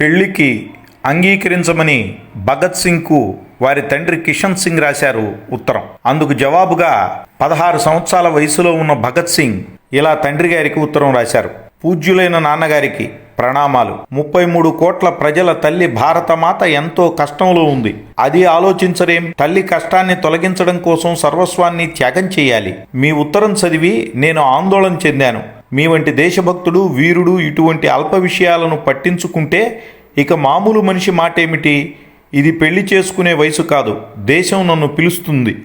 పెళ్ళికి అంగీకరించమని భగత్ సింగ్కు వారి తండ్రి కిషన్ సింగ్ రాశారు ఉత్తరం. అందుకు జవాబుగా పదహారు సంవత్సరాల వయసులో ఉన్న భగత్ సింగ్ ఇలా తండ్రి గారికి ఉత్తరం రాశారు. పూజ్యులైన నాన్నగారికి ప్రణామాలు. ముప్పై మూడు కోట్ల ప్రజల తల్లి భారతమాత ఎంతో కష్టంలో ఉంది. అది ఆలోచించరేం? తల్లి కష్టాన్ని తొలగించడం కోసం సర్వస్వాన్ని త్యాగం చేయాలి. మీ ఉత్తరం చదివి నేను ఆందోళన చెందాను. మీ వంటి దేశభక్తుడు వీరుడు ఇటువంటి అల్ప విషయాలను పట్టించుకుంటే ఇక మామూలు మనిషి మాటేమిటి? ఇది పెళ్ళి చేసుకునే వయసు కాదు. దేశం నన్ను పిలుస్తుంది.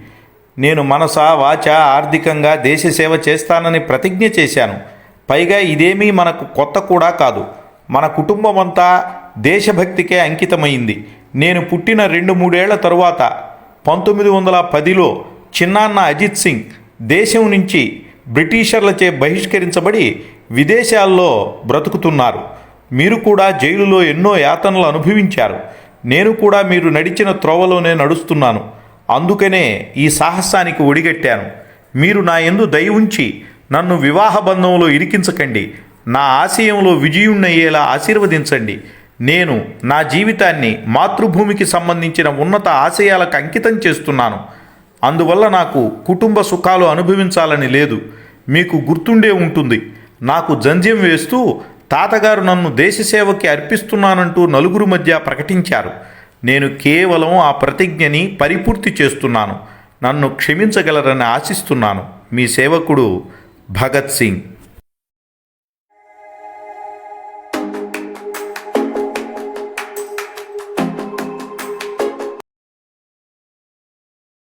నేను మనస వాచ ఆర్థికంగా దేశ సేవ చేస్తానని ప్రతిజ్ఞ చేశాను. పైగా ఇదేమీ మనకు కొత్త కూడా కాదు. మన కుటుంబం అంతా దేశభక్తికే అంకితమైంది. నేను పుట్టిన రెండు మూడేళ్ళ తరువాత పంతొమ్మిది వందల పదిలో చిన్నాన్న అజిత్ సింగ్ దేశం నుంచి బ్రిటిషర్లచే బహిష్కరించబడి విదేశాల్లో బ్రతుకుతున్నారు. మీరు కూడా జైలులో ఎన్నో యాతనలు అనుభవించారు. నేను కూడా మీరు నడిచిన త్రోవలోనే నడుస్తున్నాను. అందుకనే ఈ సాహసానికి ఒడిగట్టాను. మీరు నా ఎందు దయ ఉంచి నన్ను వివాహ బంధంలో ఇరికించకండి. నా ఆశయంలో విజయుణ్ణయ్యేలా ఆశీర్వదించండి. నేను నా జీవితాన్ని మాతృభూమికి సంబంధించిన ఉన్నత ఆశయాలకు అంకితం చేస్తున్నాను. అందువల్ల నాకు కుటుంబ సుఖాలు అనుభవించాలని లేదు. మీకు గుర్తుండే ఉంటుంది. నాకు జంజ్యం వేస్తూ తాతగారు నన్ను దేశసేవకి అర్పిస్తున్నానంటూ నలుగురు మధ్య ప్రకటించారు. నేను కేవలం ఆ ప్రతిజ్ఞని పరిపూర్తి చేస్తున్నాను. నన్ను క్షమించగలరని ఆశిస్తున్నాను. మీ సేవకుడు భగత్ సింగ్.